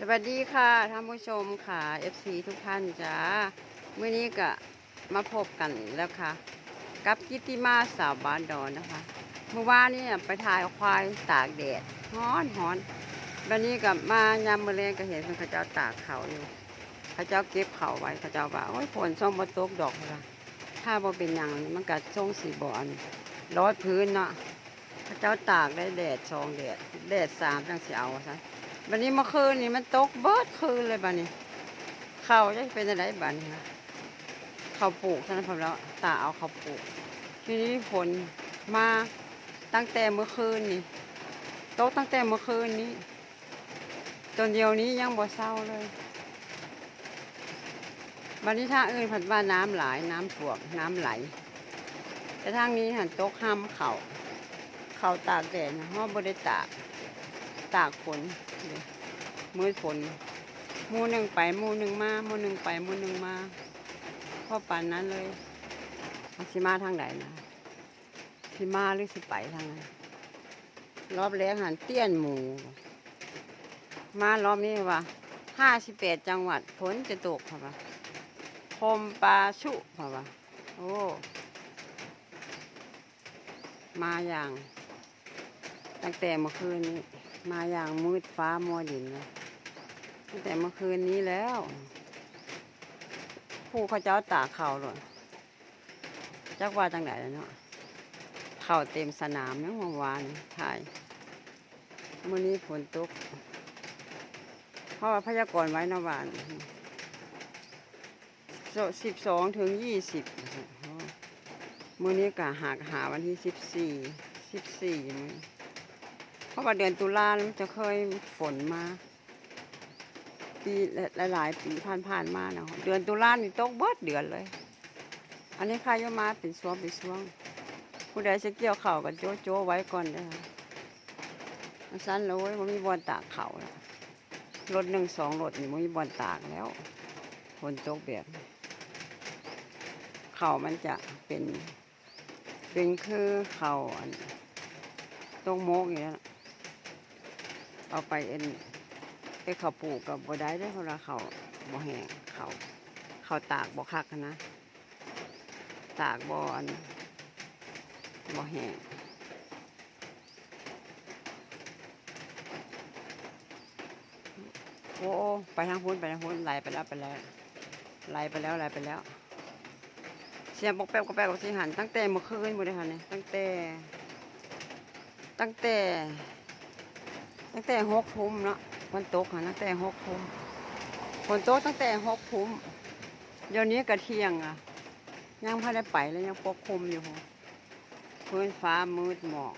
สวัสดีค่ะท่านผู้ชมค่ะ FC ทุกท่านจ้าเมื่อนี้ก็มาพบกันแล้วค่ะ กับกิตติมาสาวบ้านดอนนะคะ เมื่อวานนี่ไปถ่ายควายตากแดดฮ้อนฮ้อนวันนี้กับมายามมื้อแรงก็เห็นเพิ่นเขาเจ้าตากเขาอยู่เขาเจ้าเก็บเขาไว้เขาเจ้าว่าโอ้ยฝนส่งบ่ตกดอกละถ้าบ่เป็นหยังมันก็ส่งสีบอนร้อยพื้นเนาะเขาเจ้าตากได้แดดสองแดดแดดสามจังสิเอาซะ บันนี้เมื่อคืนนี่มันตกเบิดคืนเลยบันนี้ เข้าจะเป็นอะไรบันนี้คะข้าปลูกท่านผมแล้วตาเอาเขาปลูก ทีนี้ฝนมาตั้งแต่เมื่อคืนนี่ตกตั้งแต่เมื่อคืนนี้จนเดียวนี้ยังบ่เศร้าเลยบันนี้ทางอื่นผัดว่าน้ำหลายน้ำท่วมน้ำไหล แต่ทางนี้หันตกห้ามเขาเขาตากแดดนะเพราะบ่ได้ตาก ตากฝนมือฝนมูหนึ่งไปมูหนึ่งมามูหนึ่งไปมูหนึ่งมาพ่อปานนั้นเลยสิมาทางไหนนะสิมาหรือสิไปทางไหนรอบแรกหันเตี้ยนหมู มารอบนี้ว่าห้าสิบแปดจังหวัดฝนจะตกค่ะว่าพมปลาชุค่ะว่าโอ้มาอย่าง ตั้งแต่เมื่อคืนนี้ มาอย่างมืดฟ้ามัวดินเลยตั้งแต่เมื่อคืนนี้แล้ว ผู้เขาเจ้าตากเข่าเลยจักว่าจังไหนแล้วเนาะเข่าเต็มสนามเมื่อวานถ่ายมื่อนี้ฝนตกเพราะว่าพยากรณ์ไว้เนวานสิบสองถึงยี่สิบมื่อนี้กะหากหาวันที่สิบสี่สิบสี่ ราะว่าเดือนตุลาจะเคยฝนมา ปีหลายๆปีผ่านๆมาเนาะเดือนตุลานี่ตกเบิดเดือนเลย อันนี้ใครจะมาเป็นช่วงเป็นช่วง ผู้ใดจะเกี่ยวเข่ากับโจ๊ะโจไว้ก่อนเด้อมันสั้นเลยมันมีบอลตากเข่าแล้วรถหนึ่งสองรถนี่มันมีบอลตากแล้วฝนตกแบบนี้เข่ามันจะเป็นเป็นคือเข่าตรงโมกอย่างนี้ เอาไปเอ็นไปเขาปลูกกับบัได้ได้อเพราะว่าเขาบ่แห้งเขาเขาตากบ่คักนะ ตากบ่อันบ่แห้งโอ้ไปทางพุ้นไปทางพุ้นไหลไปแล้วไปแล้วไหลไปแล้วไหลไปแล้ว เสียงปอกแป๊บก็แป๊บกสิหันตั้งแต่เมื่อคืนบ่ได้หันเนี่ยตั้งแต่ ตั้งแต่ ตั้งแต่หกทุ่มเนาะวันตกค่ะตั้งแต่หกทุ่มฝนตกตั้งแต่หกทุ่มเดี๋ยวนี้กระเที่ยงอะ ยังพอได้ไปแล้วยังปกคลุมอยู่พื้นฟ้ามืดหมอก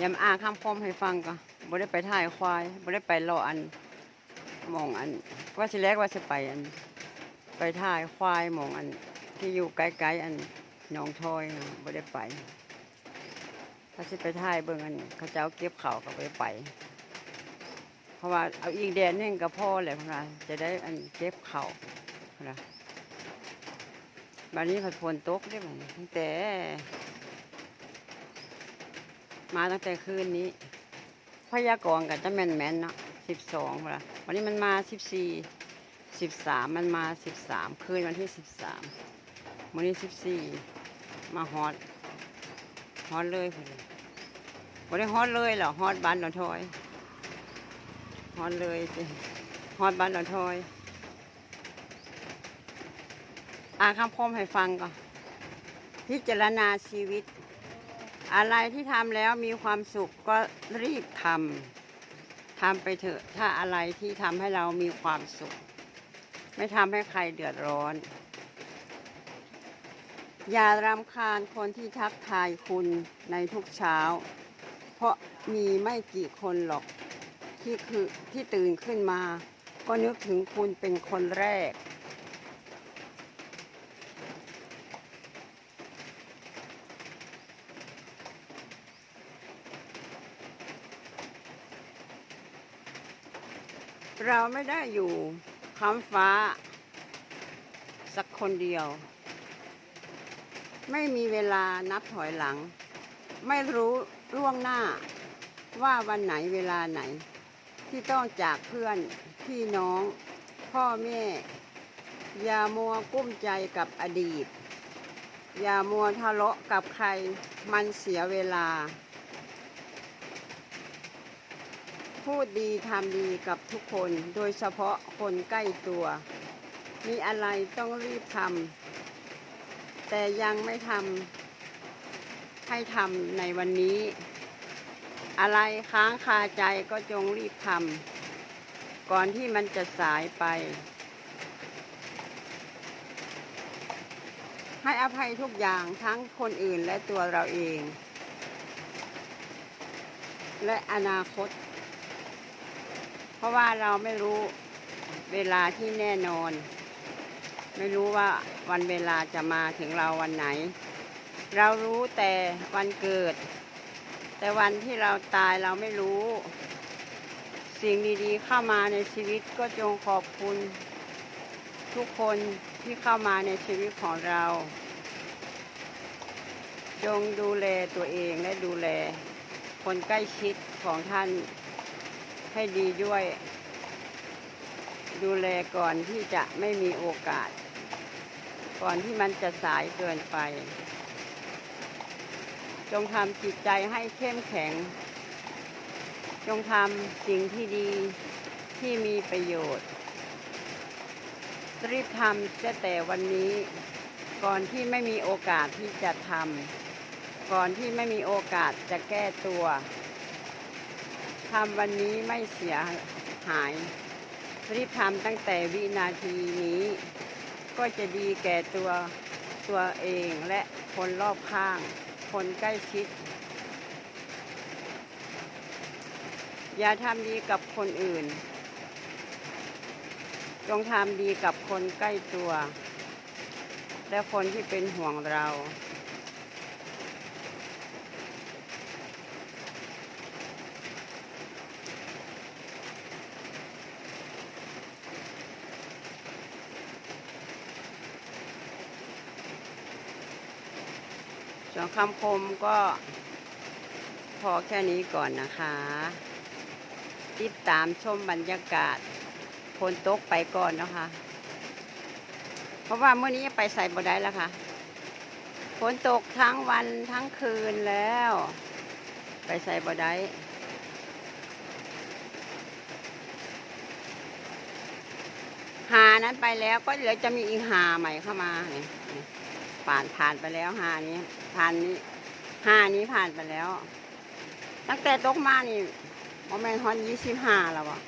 ยามอ่านคำคมให้ฟังก็บ่ได้ไปถ่ายควายบ่ได้ไปรออันมองอัน ว่าสิแรกว่าจะไปอัน ไปถ่ายควายมองอันที่อยู่ไกลๆอันหนองทอยนะบ่ได้ไป ถ้าสิไปถ่ายเบิ่งอันเขาเจ้าเก็บเข่าก็บ่ไปไป เพราะว่าเอาอีกแดนนึงก็พอแหละพะจะได้อันเก็บเข่านะบัดนี้ผัดฝนตกได้บัดนี้ตั้งแต่ มาตั้งแต่คืนนี้พยากรณ์ก็จะแม่นๆเนาะสิบสองละวันนี้มันมาสิบสี่สิบสามมันมาสิบสามคืนวันที่สิบสามวันนี้สิบสี่มาฮอต ฮอตเลยพุ่นบ่ได้ฮอตเลยหรอฮอตบ้านดอนทอยฮอตเลยสิฮอตบ้านดอนทอยอ่านคำคมให้ฟังก่อนพิจารณาชีวิต อะไรที่ทำแล้วมีความสุขก็รีบทำทำไปเถอะถ้าอะไรที่ทำให้เรามีความสุข ไม่ทำให้ใครเดือดร้อน อย่ารำคาญคนที่ทักทายคุณในทุกเช้า เพราะมีไม่กี่คนหรอกที่คือที่ตื่นขึ้นมา ก็นึกถึงคุณเป็นคนแรก เราไม่ได้อยู่คำฟ้า สักคนเดียว ไม่มีเวลานับถอยหลัง ไม่รู้ล่วงหน้าว่าวันไหนเวลาไหน ที่ต้องจากเพื่อนพี่น้อง พ่อแม่ อย่ามัวกุ้มใจกับอดีต อย่ามัวทะเลาะกับใครมันเสียเวลา พูดดีทำดีกับทุกคนโดยเฉพาะคนใกล้ตัว มีอะไรต้องรีบทำ แต่ยังไม่ทำให้ทำในวันนี้ อะไรค้างคาใจก็จงรีบทำก่อนที่มันจะสายไป ให้อภัยทุกอย่างทั้งคนอื่นและตัวเราเอง และอนาคต เพราะว่าเราไม่รู้เวลาที่แน่นอน ไม่รู้ว่าวันเวลาจะมาถึงเราวันไหน เรารู้แต่วันเกิด แต่วันที่เราตายเราไม่รู้ สิ่งดีๆเข้ามาในชีวิตก็จงขอบคุณ ทุกคนที่เข้ามาในชีวิตของเรา จงดูแลตัวเองและดูแล คนใกล้ชิดของท่านให้ดีด้วย ดูแลก่อนที่จะไม่มีโอกาส ก่อนที่มันจะสายเกินไป จงทำจิตใจให้เข้มแข็ง จงทำสิ่งที่ดีที่มีประโยชน์ รีบทำแต่แต่วันนี้ ก่อนที่ไม่มีโอกาสที่จะทำก่อนที่ไม่มีโอกาสจะแก้ตัวทำวันนี้ไม่เสียหาย รีบทำตั้งแต่วินาทีนี้ ก็จะดีแก่ตัวตัวเองและคนรอบข้าง คนใกล้ชิด อย่าทำดีกับคนอื่น จงทำดีกับคนใกล้ตัว และคนที่เป็นห่วงเรา ส่วนคำคมก็พอแค่นี้ก่อนนะคะ ติดตามชมบรรยากาศฝนตกไปก่อนนะคะ เพราะว่าเมื่อนี้ไปใส่บ่ได้แล้วค่ะฝนตกทั้งวันทั้งคืนแล้ว ไปใส่บ่ได้หานั้นไปแล้วก็เหลือจะมีอีกหาใหม่เข้ามาเนี่ย ผ่านผ่านไปแล้วหานี้ผ่านนี้หานี้ผ่านไปแล้ว ตั้งแต่ตกมานี่โมเมนฮอนยี่สิบห้าแล้วอะ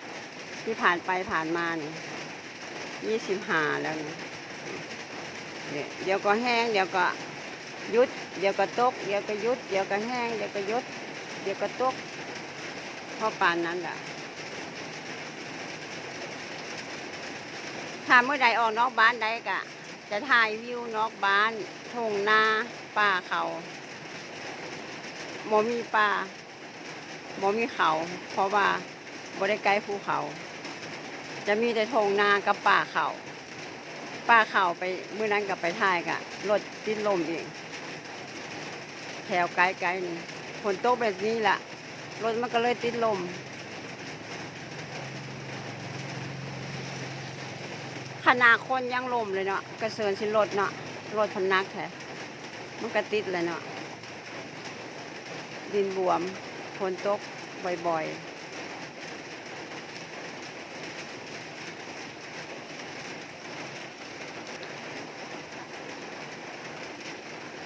ที่ผ่านไปผ่านมานี่ยี่สิบห้าแล้วนี่เดี๋ยวก็แห้งเดี๋ยวก็ยุด เดี๋ยวก็ตก เดี๋ยวก็ยุด เดี๋ยวก็แห้งเดี๋ยวก็ยุด เดี๋ยวก็ตกเพราะปานนั้นแหละถ้าเมื่อใดออกนอกบ้านได้กะ จะถ่ายวิวนอกบ้านทุ่งนาป่าเขาโมมีป่าโมมีเขา เพราะว่าบ่ได้ใกล้ภูเขา จะมีแต่ทงนากับป่าเขาป่าเขาไปเมื่อนั้นกับไปถ่ายกะรถติดลมเองแถวไกลๆนี่ฝนตกแบบนี้ล่ะรถมันก็เลยติดลม ขนาดคนยังลมเลยเนาะกระเซินสิรถเนาะรถพนักแท้มันก็ติดเลยเนาะดินบวมฝนตกบ่อยๆ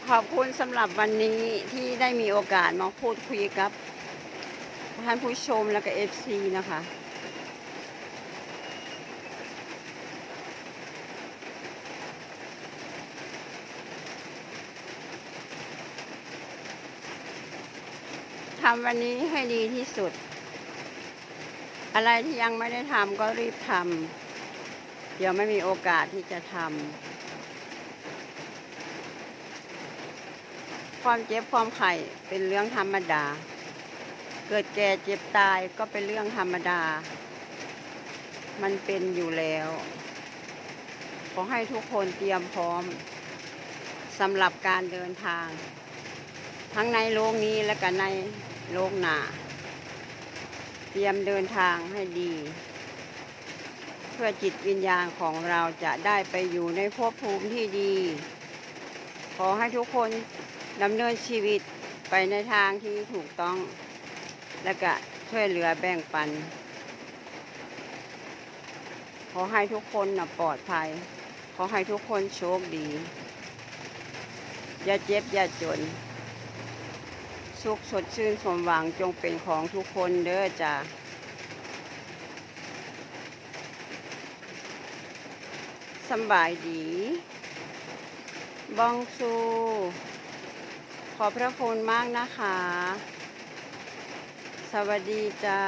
ขอบคุณสำหรับวันนี้ที่ได้มีโอกาสมาพูดคุยกับท่านผู้ชมและก็เอฟซีนะคะ ทำวันนี้ให้ดีที่สุด อะไรที่ยังไม่ได้ทำก็รีบทำเดี๋ยวไม่มีโอกาสที่จะทำความเจ็บความไข่เป็นเรื่องธรรมดา เกิดแก่เจ็บตายก็เป็นเรื่องธรรมดา มันเป็นอยู่แล้ว ขอให้ทุกคนเตรียมพร้อมสำหรับการเดินทางทั้งในโลกนี้และก็ใน โลกหนา เตรียมเดินทางให้ดี เพื่อจิตวิญญาณของเราจะได้ไปอยู่ในภพภูมิที่ดี ขอให้ทุกคนดำเนินชีวิตไปในทางที่ถูกต้อง และก็ช่วยเหลือแบ่งปัน ขอให้ทุกคนนะปลอดภัย ขอให้ทุกคนโชคดี อย่าเจ็บ อย่าจน สุขสดชื่นสมหวังจงเป็นของทุกคนเด้อจ้าสบายดี บองซู ขอพระคุณมากนะคะ สวัสดีจ้า